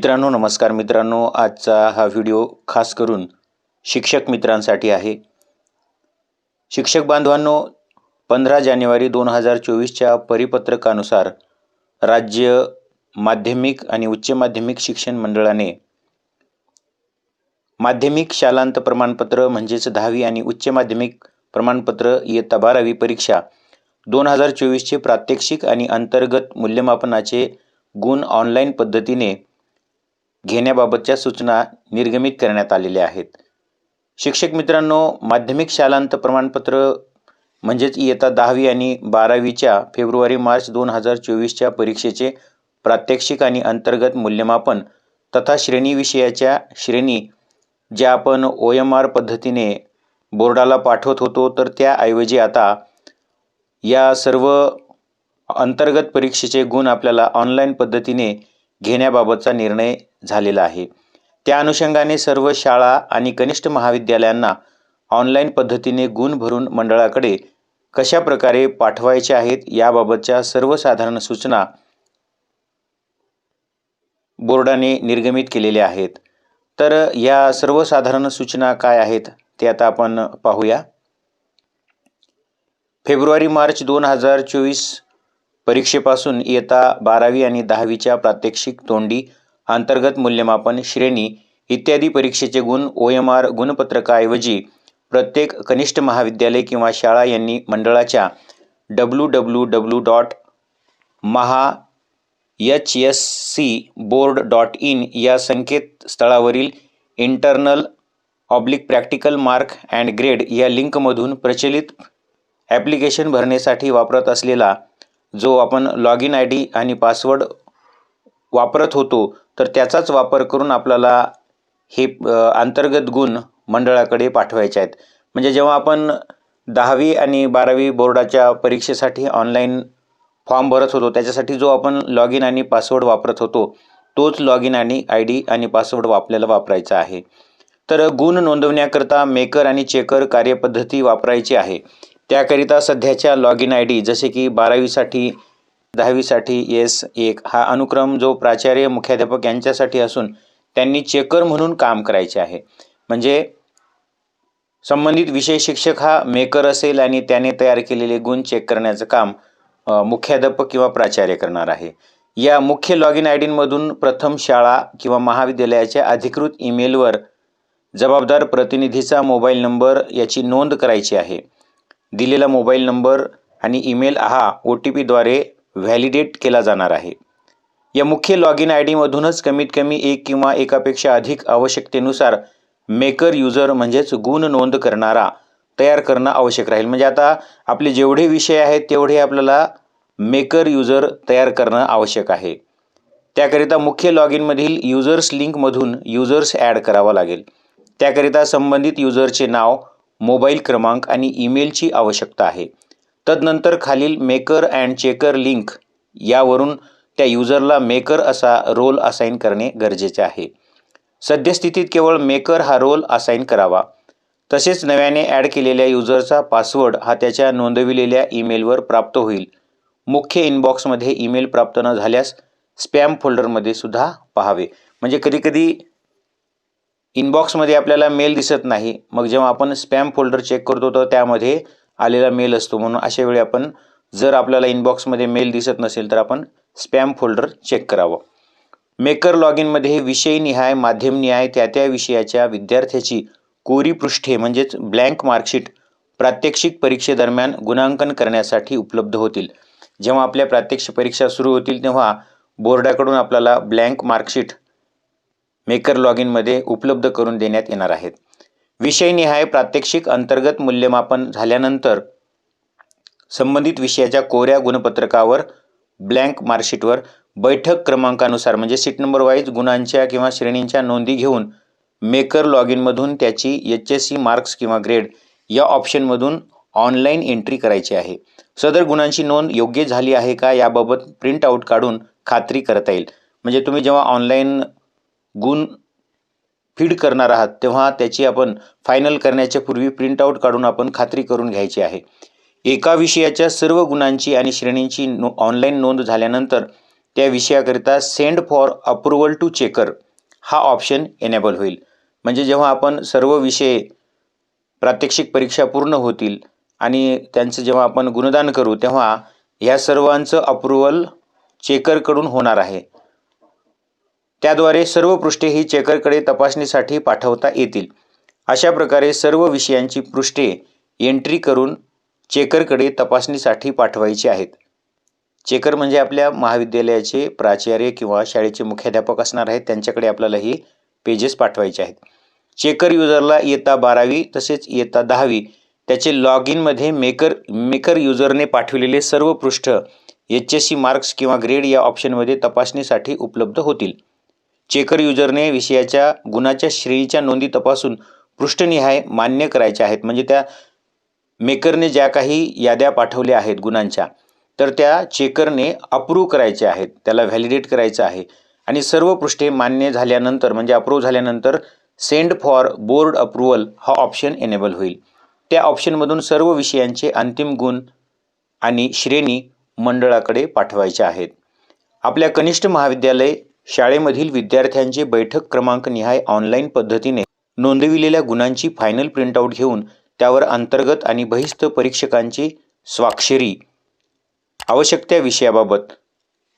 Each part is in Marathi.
मित्रांनो नमस्कार मित्रांनो. आजचा हा व्हिडिओ खास करून शिक्षक मित्रांसाठी आहे. शिक्षक बांधवांनो पंधरा जानेवारी दोन हजार चोवीसच्या परिपत्रकानुसार राज्य माध्यमिक आणि उच्च माध्यमिक शिक्षण मंडळाने माध्यमिक शालांत प्रमाणपत्र म्हणजेच दहावी आणि उच्च माध्यमिक प्रमाणपत्र इयत्ता बारावी परीक्षा दोन हजार चोवीसचे प्रात्यक्षिक आणि अंतर्गत मूल्यमापनाचे गुण ऑनलाईन पद्धतीने घेण्याबाबतच्या सूचना निर्गमित करण्यात आलेल्या आहेत. शिक्षक मित्रांनो माध्यमिक शालांत प्रमाणपत्र म्हणजेच इयत्ता दहावी आणि बारावीच्या फेब्रुवारी मार्च दोन हजार चोवीसच्या परीक्षेचे प्रात्यक्षिक आणि अंतर्गत मूल्यमापन तथा श्रेणी विषयाच्या श्रेणी ज्या आपण ओ एम आर पद्धतीने बोर्डाला पाठवत होतो तर त्याऐवजी आता या सर्व अंतर्गत परीक्षेचे गुण आपल्याला ऑनलाईन पद्धतीने घेण्याबाबतचा निर्णय झालेला आहे. त्या अनुषंगाने सर्व शाळा आणि कनिष्ठ महाविद्यालयांना ऑनलाईन पद्धतीने गुण भरून मंडळाकडे कशा प्रकारे पाठवायचे आहेत याबाबतच्या सर्वसाधारण सूचना बोर्डाने निर्गमित केलेल्या आहेत. तर या सर्वसाधारण सूचना काय आहेत ते आता आपण पाहूया. फेब्रुवारी मार्च दोन हजार चोवीस परीक्षेपासून इयत्ता बारावी आणि दहावीच्या प्रात्यक्षिक तोंडी अंतर्गत मूल्यमापन श्रेणी इत्यादी परीक्षेचे गुण ओ एम आर गुणपत्रकाऐवजी प्रत्येक कनिष्ठ महाविद्यालय किंवा शाळा यांनी मंडळाच्या W W W dot Maha H S C board dot in या संकेतस्थळावरील internal oblique practical mark and grade या लिंकमधून प्रचलित ॲप्लिकेशन भरण्यासाठी वापरत असलेला जो आपण लॉग इन आय डी आणि पासवर्ड वापरत होतो तर त्याचाच वापर करून आपल्याला हे अंतर्गत गुण मंडळाकडे पाठवायचे आहेत. म्हणजे जेव्हा आपण दहावी आणि बारावी बोर्डाच्या परीक्षेसाठी ऑनलाईन फॉर्म भरत होतो त्याच्यासाठी जो आपण लॉग इन आणि पासवर्ड वापरत होतो तोच लॉग इन आणि आय डी आणि पासवर्ड आपल्याला वापरायचा आहे. तर गुण नोंदवण्याकरता मेकर आणि चेकर कार्यपद्धती वापरायची आहे. त्याकरिता सध्याच्या लॉग इन आय डी जसे की बारावीसाठी दहावीसाठी एस एक हा अनुक्रम जो प्राचार्य मुख्याध्यापक यांच्यासाठी असून त्यांनी चेकर म्हणून काम करायचे आहे. म्हणजे संबंधित विषय शिक्षक हा मेकर असेल आणि त्याने तयार केलेले गुण चेक करण्याचं काम मुख्याध्यापक किंवा प्राचार्य करणार आहे. या मुख्य लॉग इन आय डीमधून प्रथम शाळा किंवा महाविद्यालयाच्या अधिकृत ईमेलवर जबाबदार प्रतिनिधीचा मोबाईल नंबर याची नोंद करायची आहे. दिलेला मोबाईल नंबर आणि ईमेल हा ओ टी पीद्वारे व्हॅलिडेट केला जाणार आहे. या मुख्य लॉग इन आय डीमधूनच कमीत कमी एक किंवा एकापेक्षा अधिक आवश्यकतेनुसार मेकर युजर म्हणजेच गुण नोंद करणारा तयार करणं आवश्यक राहील. म्हणजे आता आपले जेवढे विषय आहेत तेवढे आपल्याला मेकर युजर तयार करणं आवश्यक आहे. त्याकरिता मुख्य लॉग इनमधील युजर्स लिंकमधून युजर्स ॲड करावा लागेल. त्याकरिता संबंधित युजरचे नाव मोबाईल क्रमांक आणि ईमेलची आवश्यकता आहे. तदनंतर खालील मेकर अँड चेकर लिंक यावरून त्या युजरला मेकर असा रोल असाइन करणे गरजेचे आहे. सद्यस्थितीत केवळ मेकर हा रोल असाइन करावा. तसेच नव्याने ॲड केलेल्या युजरचा पासवर्ड हा त्याच्या नोंदविलेल्या ईमेलवर प्राप्त होईल. मुख्य इनबॉक्समध्ये ईमेल प्राप्त न झाल्यास स्पॅम फोल्डरमध्ये सुद्धा पाहावे. म्हणजे कधीकधी इनबॉक्समध्ये आपल्याला मेल दिसत नाही. मग जेव्हा आपण स्पॅम फोल्डर चेक करतो तर त्यामध्ये आलेला मेल असतो. म्हणून अशा वेळी आपण जर आपल्याला इनबॉक्समध्ये मेल दिसत नसेल तर आपण स्पॅम फोल्डर चेक करावं. मेकर लॉग इनमध्ये विषयनिहाय माध्यमनिहाय त्या त्या विषयाच्या विद्यार्थ्याची कोरी पृष्ठे म्हणजेच ब्लँक मार्कशीट प्रात्यक्षिक परीक्षेदरम्यान गुणांकन करण्यासाठी उपलब्ध होतील. जेव्हा आपल्या प्रात्यक्षिक परीक्षा सुरू होतील तेव्हा बोर्डाकडून आपल्याला ब्लँक मार्कशीट मेकर लॉग इनमध्ये उपलब्ध करून देण्यात येणार आहेत. विषयनिहाय प्रात्यक्षिक अंतर्गत मूल्यमापन झाल्यानंतर संबंधित विषयाच्या कोऱ्या गुणपत्रकावर ब्लँक मार्कशीटवर बैठक क्रमांकानुसार म्हणजे सीट नंबर वाईज गुणांच्या किंवा श्रेणींच्या नोंदी घेऊन मेकर लॉग इनमधून त्याची एच एस सी मार्क्स किंवा ग्रेड या ऑप्शनमधून ऑनलाईन एंट्री करायची आहे. सदर गुणांची नोंद योग्य झाली आहे का याबाबत प्रिंट आऊट काढून खात्री करता येईल. म्हणजे तुम्ही जेव्हा ऑनलाईन गुण फीड करणार आहात तेव्हा त्याची आपण फायनल करण्याच्या पूर्वी प्रिंटआउट काढून आपण खात्री करून घ्यायची आहे. एका विषयाच्या सर्व गुणांची आणि श्रेणींची नो ऑनलाईन नोंद झाल्यानंतर त्या विषयाकरिता send for approval to checker हा ऑप्शन एनेबल होईल. म्हणजे जेव्हा आपण सर्व विषय प्रात्यक्षिक परीक्षा पूर्ण होतील आणि त्यांचं जेव्हा आपण गुणदान करू तेव्हा ह्या सर्वांचं अप्रुव्हल चेकरकडून होणार आहे. त्याद्वारे सर्व पृष्ठे ही चेकरकडे तपासणीसाठी पाठवता येतील. अशा प्रकारे सर्व विषयांची पृष्ठे एंट्री करून चेकरकडे तपासणीसाठी पाठवायची आहेत. चेकर म्हणजे आपल्या महाविद्यालयाचे प्राचार्य किंवा शाळेचे मुख्याध्यापक असणार आहेत. त्यांच्याकडे आपल्याला ही पेजेस पाठवायचे आहेत. चेकर युजरला इयत्ता बारावी तसेच इयत्ता दहावी त्याचे लॉग इनमध्ये मेकर मेकर युजरने पाठविलेले सर्व पृष्ठ एच एस सी मार्क्स किंवा ग्रेड या ऑप्शनमध्ये तपासणीसाठी उपलब्ध होतील. चेकर युजरने विषयाच्या गुणाच्या श्रेणीच्या नोंदी तपासून पृष्ठनिहाय मान्य करायच्या आहेत. म्हणजे त्या मेकरने ज्या काही याद्या पाठवल्या आहेत गुणांच्या तर त्या चेकरने अप्रूव्ह करायच्या आहेत. त्याला व्हॅलिडेट करायचं आहे. आणि सर्व पृष्ठे मान्य झाल्यानंतर म्हणजे अप्रूव्ह झाल्यानंतर सेंड फॉर बोर्ड अप्रुव्हल हा ऑप्शन एनेबल होईल. त्या ऑप्शनमधून सर्व विषयांचे अंतिम गुण आणि श्रेणी मंडळाकडे पाठवायचे आहेत. आपल्या कनिष्ठ महाविद्यालय शाळेमधील विद्यार्थ्यांचे बैठक क्रमांक निहाय ऑनलाईन पद्धतीने नोंदविलेल्या गुणांची फायनल प्रिंटआउट घेऊन त्यावर अंतर्गत आणि बहिस्थ परीक्षकांची स्वाक्षरी. आवश्यक त्या विषयाबाबत.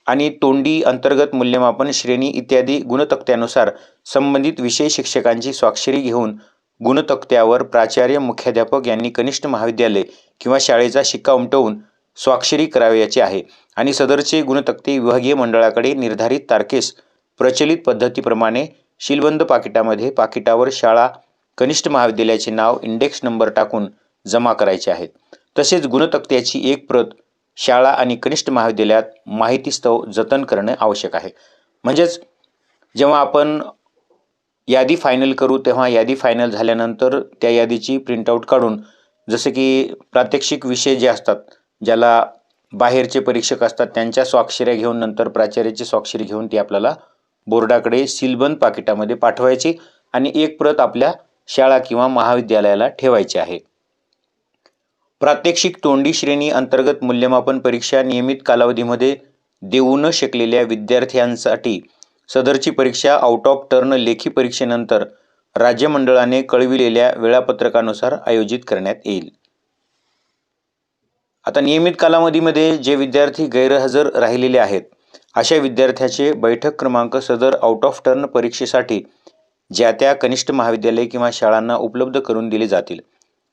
आणि तोंडी अंतर्गत मूल्यमापन श्रेणी इत्यादी गुणतक्त्यानुसार संबंधित विषय शिक्षकांची स्वाक्षरी घेऊन गुणतक्त्यावर प्राचार्य मुख्याध्यापक यांनी कनिष्ठ महाविद्यालय किंवा शाळेचा शिक्का उमटवून स्वाक्षरी करावयाची आहे. आणि सदरचे गुणतक्ते विभागीय मंडळाकडे निर्धारित तारखेस प्रचलित पद्धतीप्रमाणे शिलबंद पाकिटामध्ये पाकिटावर शाळा कनिष्ठ महाविद्यालयाचे नाव इंडेक्स नंबर टाकून जमा करायचे आहेत. तसेच गुणतक्त्याची एक प्रत शाळा आणि कनिष्ठ महाविद्यालयात माहितीस्तव जतन करणे आवश्यक आहे. म्हणजेच जेव्हा आपण यादी फायनल करू तेव्हा यादी फायनल झाल्यानंतर त्या यादीची प्रिंटआउट काढून जसे की प्रात्यक्षिक विषय जे असतात ज्याला बाहेरचे परीक्षक असतात त्यांच्या स्वाक्षऱ्या घेऊन नंतर प्राचार्याची स्वाक्षरी घेऊन ती आपल्याला बोर्डाकडे सीलबंद पाकिटामध्ये पाठवायची आणि एक प्रत आपल्या शाळा किंवा महाविद्यालयाला ठेवायची आहे. प्रात्यक्षिक तोंडी श्रेणी अंतर्गत मूल्यमापन परीक्षा नियमित कालावधीमध्ये देऊ न शकलेल्या विद्यार्थ्यांसाठी सदरची परीक्षा आउट ऑफ टर्न लेखी परीक्षेनंतर राज्यमंडळाने कळविलेल्या वेळापत्रकानुसार आयोजित करण्यात येईल. आता नियमित कालावधीमध्ये जे विद्यार्थी गैरहजर राहिलेले आहेत अशा विद्यार्थ्याचे बैठक क्रमांक सदर आउट ऑफ टर्न परीक्षेसाठी ज्या त्या कनिष्ठ महाविद्यालय किंवा शाळांना उपलब्ध करून दिले जातील.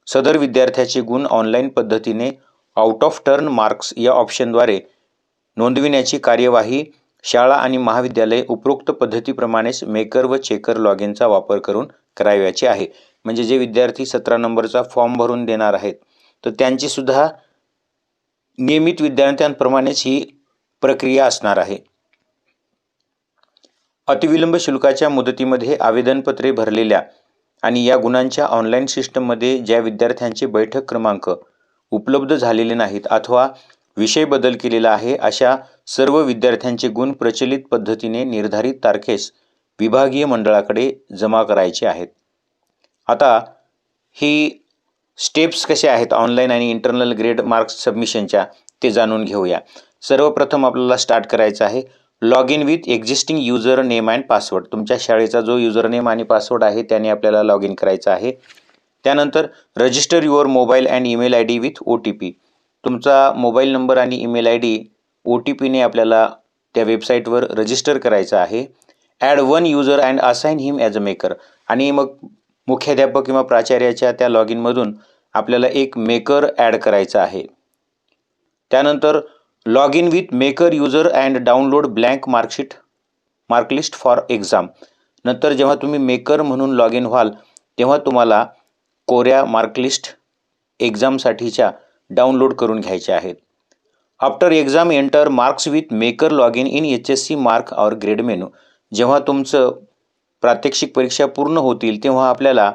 सदर विद्यार्थ्याचे गुण ऑनलाईन पद्धतीने आउट ऑफ टर्न मार्क्स या ऑप्शनद्वारे नोंदविण्याची कार्यवाही शाळा आणि महाविद्यालय उपरोक्त पद्धतीप्रमाणेच मेकर व चेकर लॉग इनचा वापर करून करावयाचे आहे. म्हणजे जे विद्यार्थी सतरा नंबरचा फॉर्म भरून देणार आहेत तर त्यांचीसुद्धा नियमित विद्यार्थ्यांप्रमाणेच ही प्रक्रिया असणार आहे. अतिविलंब शुल्काच्या मुदतीमध्ये आवेदनपत्रे भरलेल्या आणि या गुणांच्या ऑनलाईन सिस्टममध्ये ज्या विद्यार्थ्यांचे बैठक क्रमांक उपलब्ध झालेले नाहीत अथवा विषय बदल केलेला आहे अशा सर्व विद्यार्थ्यांचे गुण प्रचलित पद्धतीने निर्धारित तारखेस विभागीय मंडळाकडे जमा करायचे आहेत. आता ही स्टेप्स कसे आहेत ऑनलाईन आणि इंटरनल ग्रेड मार्क्स सबमिशनच्या ते जाणून घेऊया. सर्वप्रथम आपल्याला स्टार्ट करायचं आहे. Log in with existing user name and password. तुमच्या शाळेचा जो युजर नेम आणि पासवर्ड आहे त्याने आपल्याला लॉग इन करायचं आहे. त्यानंतर register your mobile and email I D with O T P. तुमचा मोबाईल नंबर आणि email I D O T पीने आपल्याला त्या वेबसाईटवर रजिस्टर करायचं आहे. Add one user and assign him as a maker. आणि मग मुख्याध्यापक किंवा प्राचार्याच्या त्या लॉग इनमधून आपल्याला एक मेकर ॲड करायचा आहे. त्यानंतर log in with maker user and download blank marksheet marklist for exam नंतर जेव्हा तुम्ही मेकर म्हणून लॉग इन व्हाल तेव्हा तुम्हाला कोऱ्या मार्कलिस्ट एक्झामसाठीच्या डाउनलोड करून घ्यायच्या आहेत. After exam enter marks with maker log in in H S C mark और ग्रेड मेनू जेव्हा तुमचं प्रात्यक्षिक परीक्षा पूर्ण होतील तेव्हा आपल्याला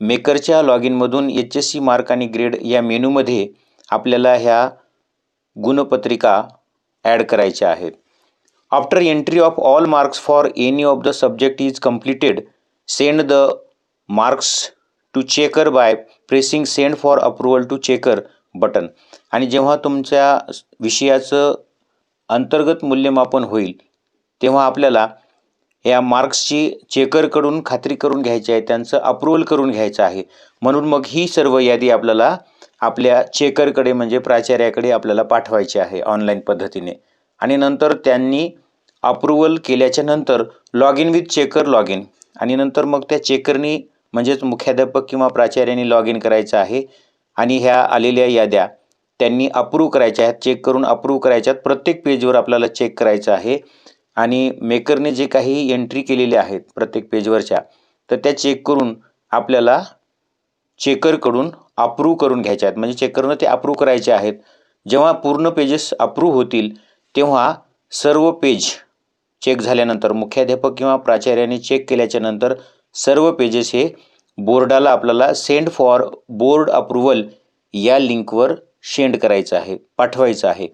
मेकरच्या लॉग इनमधून एच एस सी मार्क आणि ग्रेड या मेनूमध्ये आपल्याला ह्या गुणपत्रिका ॲड करायच्या आहेत. After entry of all marks for any of the subject is completed send the marks to checker by pressing send for approval to checker button. आणि जेव्हा तुमच्या विषयाचं अंतर्गत मूल्यमापन होईल तेव्हा आपल्याला या मार्क्सची चेकरकडून खात्री करून घ्यायची आहे त्यांचं अप्रुव्हल करून घ्यायचं आहे. म्हणून मग ही सर्व यादी आपल्याला आपल्या चेकरकडे म्हणजे प्राचार्याकडे आपल्याला पाठवायची आहे ऑनलाईन पद्धतीने. आणि नंतर त्यांनी अप्रुव्हल केल्याच्यानंतर log in with checker log in. आणि नंतर मग त्या चेकरनी म्हणजेच मुख्याध्यापक किंवा प्राचार्याने लॉग इन करायचं आहे. आणि ह्या आलेल्या याद्या त्यांनी अप्रूव्ह करायच्या आहेत चेक करून अप्रूव्ह करायच्या आहेत. प्रत्येक पेजवर आपल्याला चेक करायचं आहे. आणि मेकरने जे काही एंट्री केलेल्या आहेत प्रत्येक पेजवरच्या तर त्या चेक करून आपल्याला चेकरकडून अप्रूव्ह करून घ्यायच्या आहेत. म्हणजे चेकरनं ते अप्रूव्ह करायचे आहेत. जेव्हा पूर्ण पेजेस अप्रूव्ह होतील तेव्हा सर्व पेज चेक झाल्यानंतर मुख्याध्यापक किंवा प्राचार्याने चेक केल्याच्यानंतर सर्व पेजेस हे बोर्डाला आपल्याला सेंड फॉर बोर्ड अप्रुव्हल या लिंकवर सेंड करायचं आहे पाठवायचं आहे.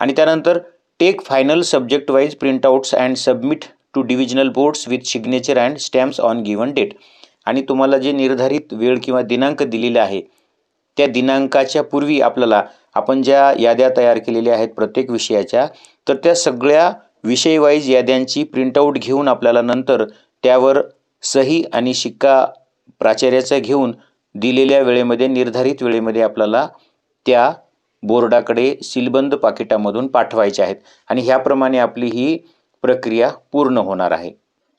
आणि त्यानंतर take final subject wise printouts and submit to divisional boards with signature and stamps on given date आणि तुम्हाला जे निर्धारित वेळ किंवा दिनांक दिलेला आहे त्या दिनांकाच्या पूर्वी आपल्याला आपण ज्या याद्या तयार केलेल्या आहेत प्रत्येक विषयाच्या तर त्या सगळ्या विषयवाईज याद्यांची प्रिंटआउट घेऊन आपल्याला नंतर त्यावर सही आणि शिक्का प्राचार्याचा घेऊन दिलेल्या वेळेमध्ये निर्धारित वेळेमध्ये आपल्याला त्या बोर्डाकडे सीलबंद पाकिटामधून पाठवायचे आहेत. आणि ह्याप्रमाणे आपली ही प्रक्रिया पूर्ण होणार आहे.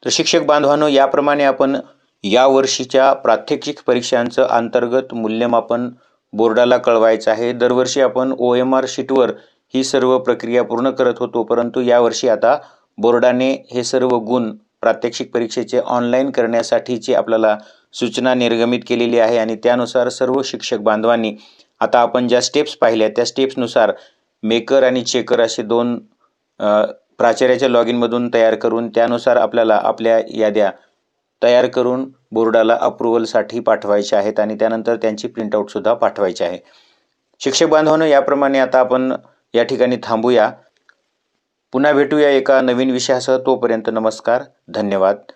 तर शिक्षक बांधवांनो याप्रमाणे आपण या वर्षीच्या प्रात्यक्षिक परीक्षांचं अंतर्गत मूल्यमापन बोर्डाला कळवायचं आहे. दरवर्षी आपण ओ एम आर शीटवर ही सर्व प्रक्रिया पूर्ण करत होतो परंतु यावर्षी आता बोर्डाने हे सर्व गुण प्रात्यक्षिक परीक्षेचे ऑनलाईन करण्यासाठीची आपल्याला सूचना निर्गमित केलेली आहे. आणि त्यानुसार सर्व शिक्षक बांधवांनी आता आपण ज्या स्टेप्स पाहिल्या त्या स्टेप्सनुसार मेकर आणि चेकर असे दोन प्राचार्याच्या लॉग इनमधून तयार करून त्यानुसार आपल्याला आपल्या याद्या तयार करून बोर्डाला अप्रुव्हलसाठी पाठवायच्या आहेत आणि त्यानंतर त्यांची प्रिंटआउटसुद्धा पाठवायची आहे. शिक्षक बांधवांनो याप्रमाणे आता आपण या ठिकाणी थांबूया. पुन्हा भेटूया एका नवीन विषयासह. तोपर्यंत नमस्कार धन्यवाद.